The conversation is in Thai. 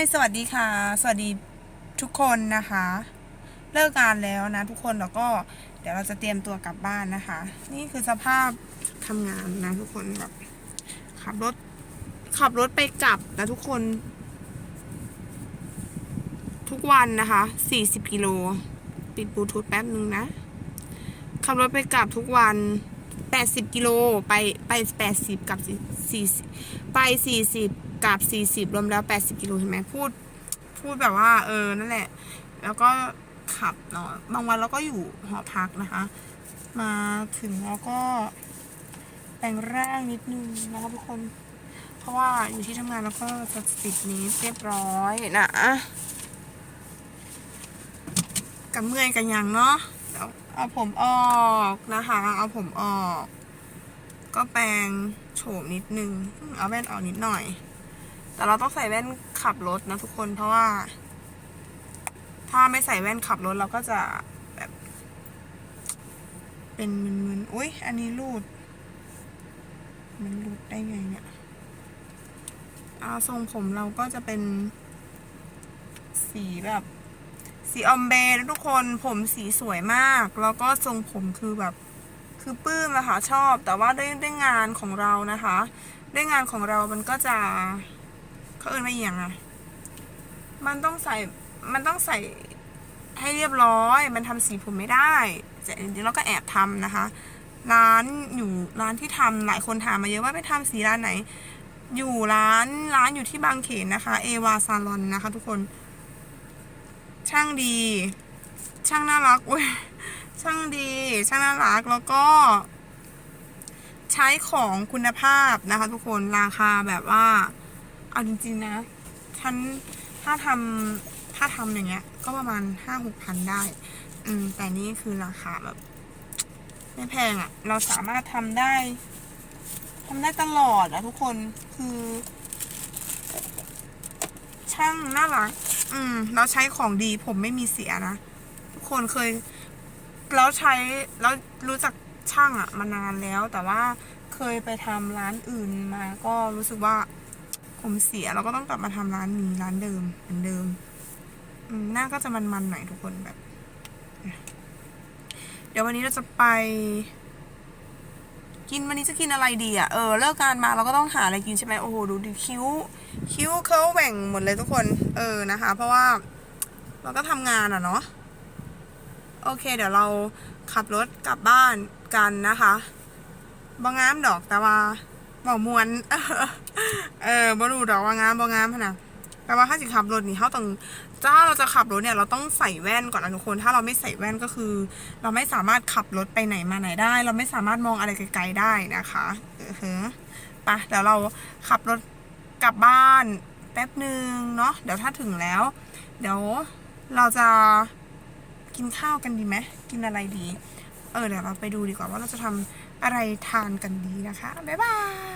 สวัสดีค่ะ สวัสดีทุกคนนะคะ เลิกงานแล้วนะทุกคนแล้วก็เดี๋ยวเราจะเตรียมตัวกลับบ้านนะคะ นี่คือสภาพทำงานนะทุกคนแบบขับรถขับรถไปกลับนะทุกคน ทุกวันนะคะ40กิโล ปิดบลูทูธแป๊บนึงนะ ขับรถไปกลับทุกวัน 80 กิโลไปไป 80 กับ40ไป 40 กับ 40 รวมแล้ว 80 กิโลเห็นไหมพูด พูดแบบว่าเออนั่นแหละ แล้วก็ขับเนาะบางวันเราก็อยู่หอพักนะคะ มาถึงแล้วก็แต่งร่างนิดนึงนะคะทุกคน เพราะว่าอยู่ที่ทำงานแล้วก็จะติดนี้เรียบร้อยนะกับเมื่อยกันยังเนาะ เอาผมออกนะคะ เอาผมออก ก็แปรงโฉมนิดนึง เอาแว่นออกนิดหน่อย แต่เราต้องใส่แว่นขับรถนะทุกคนเพราะว่า ถ้าไม่ใส่แว่นขับรถเราก็จะแบบ เป็นมึนๆอุ้ยอันนี้รูด มันรูดได้ไงเนี่ยอาทรงผมเราก็จะเป็นสีแบบ สีออมเบนะทุกคนผมสีสวยมาก แล้วก็ทรงผมคือแบบคือปลื้มนะคะชอบ แต่ว่าด้วยด้วยงานของเรานะคะ ด้วยงานของเรามันก็จะเขาเอ่นว่อย่างอะมันต้องใส่มันต้องใส่ให้เรียบร้อย มันทำสีผมไม่ได้แต่จริงๆเราก็แอบทำนะคะ ร้านอยู่ร้านที่ทำหลายคนถามมาเยอะว่าไปทำสีร้านไหน อยู่ร้านร้านอยู่ที่บางเขนนะคะเอวาซาลอนนะคะ ทุกคนางดี ช่างน่ารักเว้ยช่างดี ช่างน่ารักแล้วก็ ใช้ของคุณภาพนะคะ ทุกคนราคาแบบว่า เอาจริง ๆ นะฉันถ้าทำถ้าทำอย่างเงี้ย ก็ประมาณห้าหกพันได้ อืม แต่นี่คือราคาแบบ ไม่แพงอะ่ะ เราสามารถทำได้ทำได้ตลอดอะทุกคนคือ ช่างน่ารัก อืมเราใช้ของดีผมไม่มีเสียนะ ทุกคนเคย แล้วใช้แล้วรู้จักช่างอะมานานแล้ว แต่ว่าเคยไปทำร้านอื่นมา ก็รู้สึกว่าผมเสียเราก็ต้องกลับมาทำร้านนี้ร้านเดิมเหมือนเดิมอืมหน้าก็จะมันๆหน่อยทุกคนแบบ เดี๋ยววันนี้เราจะไป กินวันนี้จะกินอะไรดีอะเออเลิกงานมาเราก็ต้องหาอะไรกินใช่ไหมโอ้โหดูดิคิ้ว คิ้วเขาแหว่งหมดเลยทุกคนเออนะคะ เพราะว่าเราก็ทำงานอะเนาะโอเค เดี๋ยวเราขับรถกลับบ้านกันนะคะบางงามดอกแต่ว่าบอกมวน เออบรูดอกว่างามบางงามพะนะ แต่ว่าถ้าสิขับรถนี่เขาต้องถ้าเราจะขับรถเนี่ยเราต้องใส่แว่นก่อนนะทุกคน ถ้าเราไม่ใส่แว่นก็คือ เราไม่สามารถขับรถไปไหนมาไหนได้ เราไม่สามารถมองอะไรไกลๆได้นะคะเออเฮ้ปะเดี๋ยวเราขับรถกลับบ้านแป๊บหนึ่งเนาะเดี๋ยวถ้าถึงแล้ว เดี๋ยวเราจะกินข้าวกันดีไหมกินอะไรดี เออเดี๋ยวเราไปดูดีกว่าว่าเราจะทำอะไรทานกันดีนะคะบ๊ายบาย